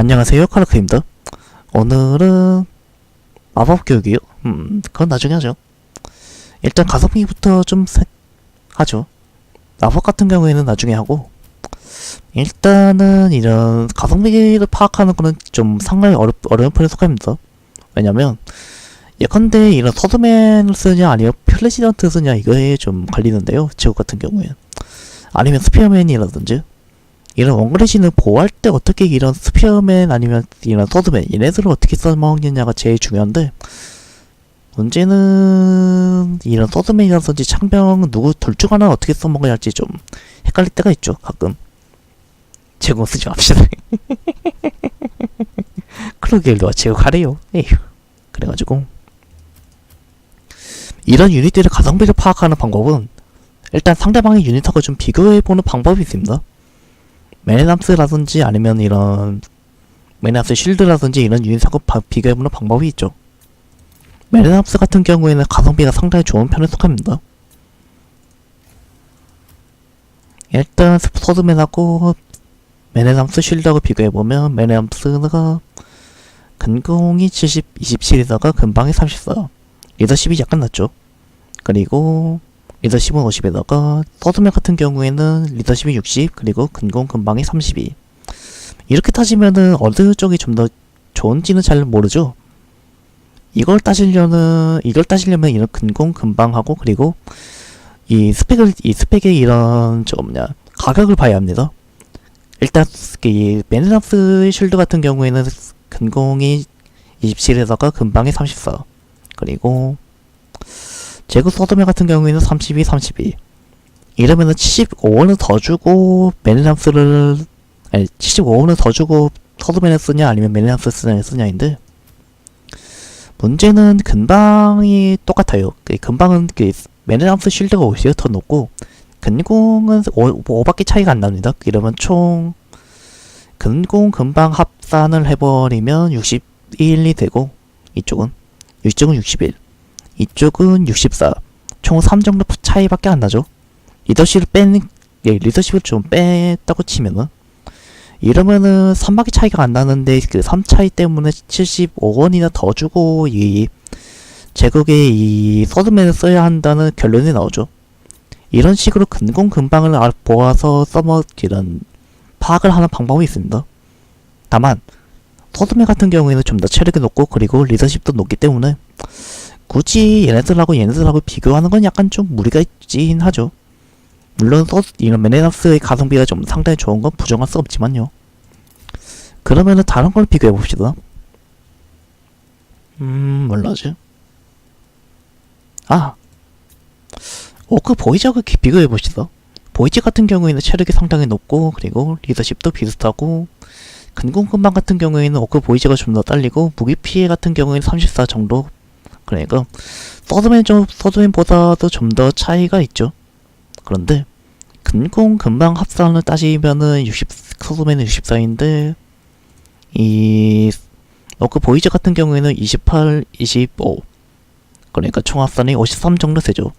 안녕하세요 카르크입니다. 오늘은 마법 교육이요? 음 그건 나중에 하죠. 일단 가성비부터 좀 세, 하죠. 마법 같은 경우에는 나중에 하고 일단은 이런 가성비를 파악하는 거는 좀 상당히 어렵, 어려운 편에 속합니다. 왜냐면 예컨대 이런 서드맨을 쓰냐 아니면 플래시던트 쓰냐 이거에 좀 갈리는데요 제국 같은 경우엔 아니면 스피어맨이라든지 이런 원그레시는 보호할 때 어떻게 이런 스피어맨 아니면 이런 서드맨 얘네들을 어떻게 써먹느냐가 제일 중요한데 문제는 이런 서드맨이라든지 창병 누구 둘 중 하나 어떻게 써먹어야 할지 좀 헷갈릴 때가 있죠 가끔. 제공 쓰지 맙시다. 일로와 제국하래요. 에휴 그래가지고. 이런 유닛들의 가성비를 파악하는 방법은 일단 상대방의 유닛하고 좀 비교해보는 방법이 있습니다 메네남스라든지 아니면 이런 메네남스 쉴드라든지 이런 유닛하고 바- 비교해보는 방법이 있죠. 메네남스 같은 경우에는 가성비가 상당히 좋은 편에 속합니다. 일단 서드맨하고 메네남스 쉴드하고 비교해보면 메네남스가 근공이 70, 27이다가 근방이 34 리더십이 약간 낮죠. 그리고 리더십은 50에다가 서드맨 같은 경우에는 리더십이 60 그리고 근공 근방이 32 이렇게 따지면은 어느 쪽이 좀 더 좋은지는 잘 모르죠. 이걸 따지려는 이걸 따지려면 이런 근공 근방하고 그리고 이 스펙을 이 스펙의 이런 저 뭐냐 가격을 봐야 합니다. 일단 이 메네랍스 쉴드 같은 경우에는 근공이 27에다가 근방이 34 그리고 제구 서드맨 같은 경우에는 32, 32. 이러면은 75원을 더 주고 메네람스를 아니 75원을 더 주고 서드맨을 쓰냐 아니면 메네람스 쓰냐 쓰냐인데 문제는 근방이 똑같아요. 그 근방은 그 메네람스 쉴드가 오히려 더 높고 근공은 5, 밖에 차이가 안 납니다. 이러면 총 근공 근방 합산을 해버리면 61이 되고 이쪽은 이쪽은 61. 이쪽은 64. 총 3 정도 차이밖에 안 나죠. 리더십을 뺀, 예, 리더십을 좀 뺐다고 치면은. 이러면은 3밖에 차이가 안 나는데 그 3 차이 때문에 75원이나 더 주고 이 제국의 이 서드맨을 써야 한다는 결론이 나오죠. 이런 식으로 근공 근방을 알- 보아서 써먹 이런 파악을 하는 방법이 있습니다. 다만 서드맨 같은 경우에는 좀 더 체력이 높고 그리고 리더십도 높기 때문에 굳이 얘네들하고 얘네들하고 비교하는 건 약간 좀 무리가 있긴 하죠. 물론 서, 이런 메네나스의 가성비가 좀 상당히 좋은 건 부정할 수 없지만요. 그러면은 다른 걸 비교해 봅시다. 음, 뭘라지? 아, 오크 보이저그 비교해 봅시다. 보이지 같은 경우에는 체력이 상당히 높고 그리고 리더십도 비슷하고 근공근방 같은 경우에는 오크 보이저가 좀 더 딸리고 무기 피해 같은 경우에는 34 정도 그러니까 서드맨 좀 서드맨보다도 좀 더 차이가 있죠. 그런데 근공 근방 합산을 따지면은 60 서드맨은 64인데 이 어그 보이즈 같은 경우에는 28, 25 그러니까 총 합산이 53 정도 되죠.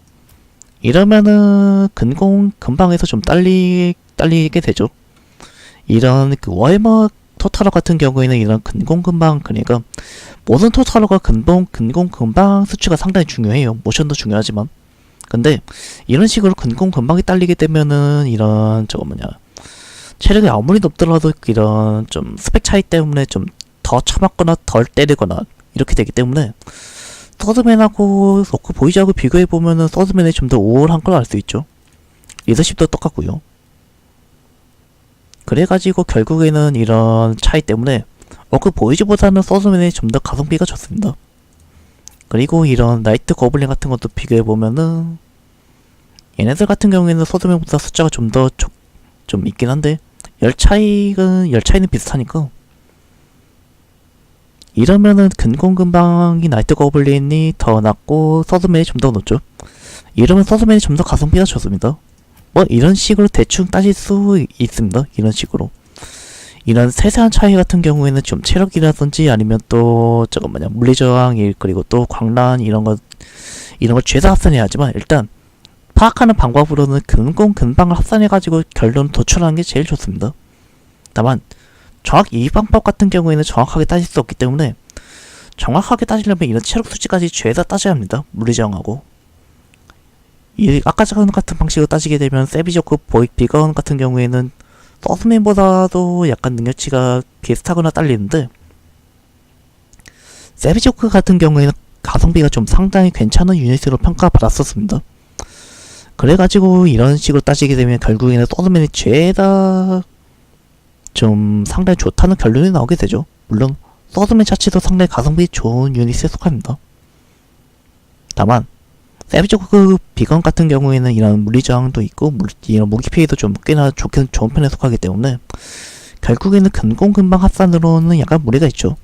이러면은 근공 근방에서 좀 딸리 딸리게 되죠. 이런 그 워해머 토탈러 같은 경우에는 이런 근공 근방 그러니까 모든 토탈러가 근본 근공 근방 수치가 상당히 중요해요. 모션도 중요하지만. 근데 이런 식으로 근공 근방이 딸리게 되면은 이런 저거 뭐냐 체력이 아무리 높더라도 이런 좀 스펙 차이 때문에 좀더 쳐맞거나 덜 때리거나 이렇게 되기 때문에 서드맨하고 로크 보이즈하고 비교해 보면은 서드맨이 좀 더 우월한 걸 알 수 있죠. 리더십도 똑같고요. 그래가지고 결국에는 이런 차이 때문에 워크 보이즈보다는 서드맨이 좀 더 가성비가 좋습니다. 그리고 이런 나이트 거블린 같은 것도 비교해 보면은 얘네들 같은 경우에는 서드맨보다 숫자가 좀더좀 있긴 한데 열 차이는 열 차이는 비슷하니까 이러면은 근공근방이 나이트 거블린이 더 낮고 서드맨이 좀 더 높죠. 이러면 서드맨이 좀 더 가성비가 좋습니다. 뭐 이런 식으로 대충 따질 수 있습니다. 이런 식으로. 이런 세세한 차이 같은 경우에는 좀 체력이라든지 아니면 또 저거 뭐냐 물리저항 일 그리고 또 광란 이런 거 이런 걸 죄다 합산해야 하지만 일단 파악하는 방법으로는 근공 근방을 합산해 가지고 결론 도출하는 게 제일 좋습니다. 다만 정확 이 방법 같은 경우에는 정확하게 따질 수 없기 때문에 정확하게 따지려면 이런 체력 수치까지 죄다 따져야 합니다. 물리정하고 이 아까 전 같은 방식으로 따지게 되면 세비조크 보익 비건 같은 경우에는 서스맨보다도 약간 능력치가 비슷하거나 딸리는데 세비조크 같은 경우에는 가성비가 좀 상당히 괜찮은 유닛으로 평가받았었습니다. 그래가지고 이런 식으로 따지게 되면 결국에는 서스맨이 죄다 좀 상당히 좋다는 결론이 나오게 되죠. 물론 서드맨 자체도 상당히 가성비 좋은 유닛에 속합니다. 다만 세비조크 비건 같은 경우에는 이런 물리저항도 있고 물, 이런 무기 피해도 좀 꽤나 좋게 좋은 편에 속하기 때문에 결국에는 근공 근방 합산으로는 약간 무리가 있죠.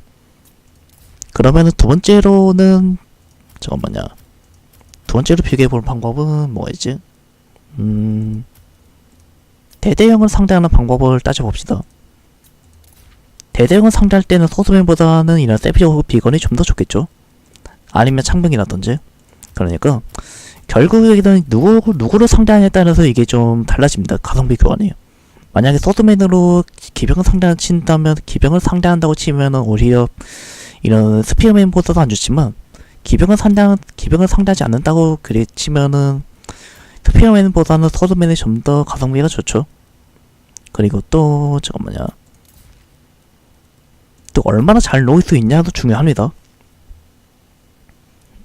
그러면은 두 번째로는 잠깐만요. 두 번째로 비교해 볼 방법은 뭐였지? 음 대대형을 상대하는 방법을 따져봅시다. 대대형을 상대할 때는 소수맨보다는 이런 세비조 비건이 좀 더 좋겠죠. 아니면 창병이라든지. 그러니까 결국에는 누구 누구를 상대하냐에 따라서 이게 좀 달라집니다. 가성비 교환이. 만약에 소드맨으로 기병을 상대한다면 기병을 상대한다고 치면은 오히려 이런 스피어맨보다도 안 좋지만 기병을 상대 기병을 상대하지 않는다고 그리 치면은 스피어맨보다는 소드맨이 좀 더 가성비가 좋죠. 그리고 또 잠깐만요. 또 얼마나 잘 놓을 수 있냐도 중요합니다.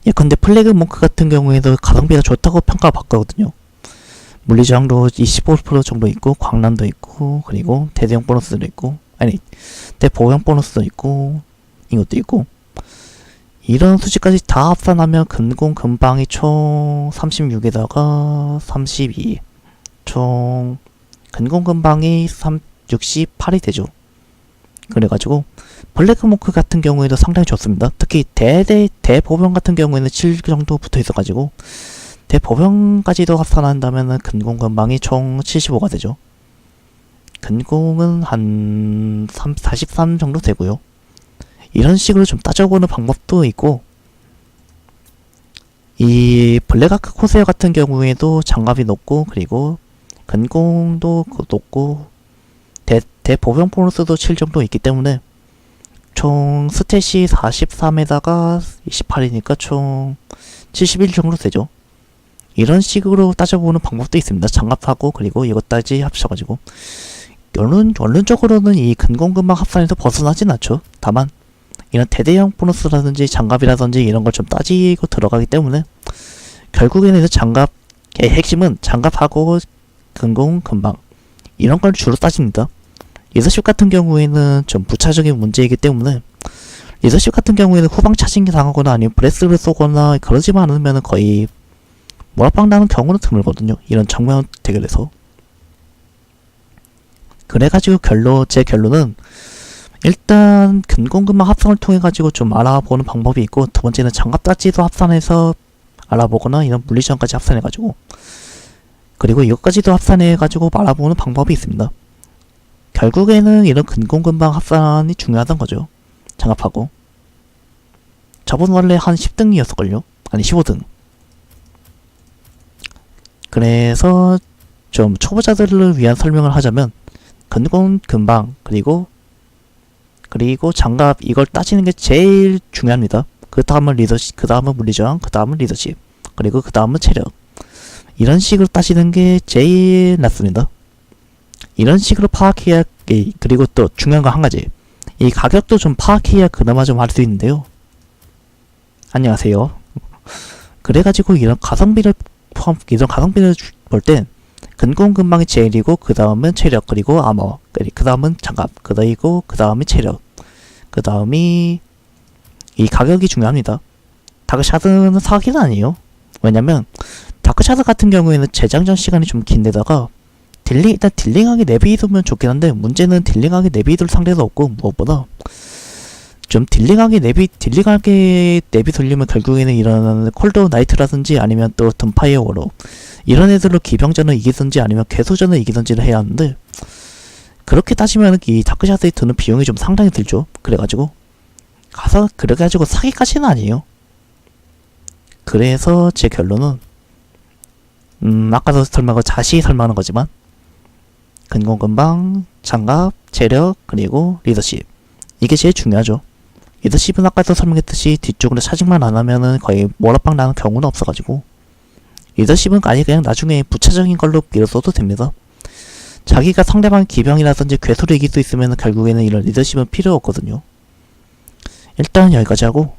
예컨대 플래그 몽크 같은 경우에도 가성비가 좋다고 평가받거든요. 물리저항도 25% 정도 있고 광란도 있고 그리고 대대형 보너스도 있고 아니 대보형 보너스도 있고 이것도 있고 이런 수치까지 다 합산하면 근공 근방이 총 36에다가 32, 총 근공 근방이 3, 68이 되죠. 그래가지고 블랙모크 같은 경우에도 상당히 좋습니다. 특히 대대 대보병 같은 경우에는 7 정도 붙어 있어가지고 대보병까지도 합산한다면은 근공 근방이 총 75가 되죠. 근공은 한 3, 43 정도 되고요. 이런 식으로 좀 따져보는 방법도 있고 이 블랙아크 코세어 같은 경우에도 장갑이 높고 그리고 근공도 그 높고 대, 대보병 보너스도 7 정도 있기 때문에 총 스탯이 43에다가 28이니까 총 71 정도 되죠. 이런 식으로 따져보는 방법도 있습니다. 장갑하고 그리고 이것까지 합쳐가지고 결론, 결론적으로는 이 근공근방 합산에서 벗어나진 않죠. 다만 이런 대대형 보너스라든지 장갑이라든지 이런 걸 좀 따지고 들어가기 때문에 결국에는 이 장갑의 핵심은 장갑하고 근공 근방 이런 걸 주로 따집니다. 리더십 같은 경우에는 좀 부차적인 문제이기 때문에 리더십 같은 경우에는 후방 차징기 당하거나 아니면 브레스를 쏘거나 그러지만 않으면 거의 모락방 나는 경우는 드물거든요. 이런 정면 대결에서. 그래가지고 결론 제 결론은 일단 근공근방 합성을 통해 가지고 좀 알아보는 방법이 있고 두 번째는 장갑 따지도 합산해서 알아보거나 이런 물리전까지 합산해 가지고 그리고 이것까지도 합산해 가지고 알아보는 방법이 있습니다. 결국에는 이런 근공근방 합산이 중요하단 거죠. 장갑하고 저번 원래 한 10등이었을걸요? 아니 15등 그래서 좀 초보자들을 위한 설명을 하자면 근공 근방 그리고 그리고 장갑 이걸 따지는 게 제일 중요합니다. 그 다음은 리더십, 그 다음은 물리저항, 그 다음은 리더십, 그리고 그 다음은 체력. 이런 식으로 따지는 게 제일 낫습니다. 이런 식으로 파악해야 이- 그리고 또 중요한 거 한 가지 이 가격도 좀 파악해야 그나마 좀 알 수 있는데요. 안녕하세요. 그래가지고 이런 가성비를 포함 이런 가성비를 볼 땐 근공근방이 제일이고 그 다음은 체력 그리고 아머 그 다음은 장갑 그다이고 그 다음이 체력 그 다음이 이 가격이 중요합니다. 다크샤드는 사기는 아니에요. 왜냐면 다크샤드 같은 경우에는 재장전 시간이 좀 긴데다가 딜링 일단 딜링하게 내비두면 좋긴 한데 문제는 딜링하게 내비둘 상대도 없고 무엇보다 좀 딜링하게 내비 딜링하게 내비 돌리면 결국에는 이런 콜드 나이트라든지 아니면 또 덤파이어 워로 이런 애들로 기병전을 이기든지 아니면 궤소전을 이기든지를 해야 하는데 그렇게 따지면 이 다크샷에 드는 비용이 좀 상당히 들죠. 그래가지고 가서 그래가지고 사기까지는 아니에요. 그래서 제 결론은 음 아까도 설명한 자시 설명한 거지만 근공근방 장갑, 체력, 그리고 리더십. 이게 제일 중요하죠. 리더십은 아까도 설명했듯이 뒤쪽으로 차징만 안 하면은 거의 모락빵 나는 경우는 없어가지고 리더십은 아예 그냥 나중에 부차적인 걸로 밀어써도 됩니다. 자기가 상대방 기병이라든지 괴소를 이길 수 있으면 결국에는 이런 리더십은 필요 없거든요. 일단 여기까지 하고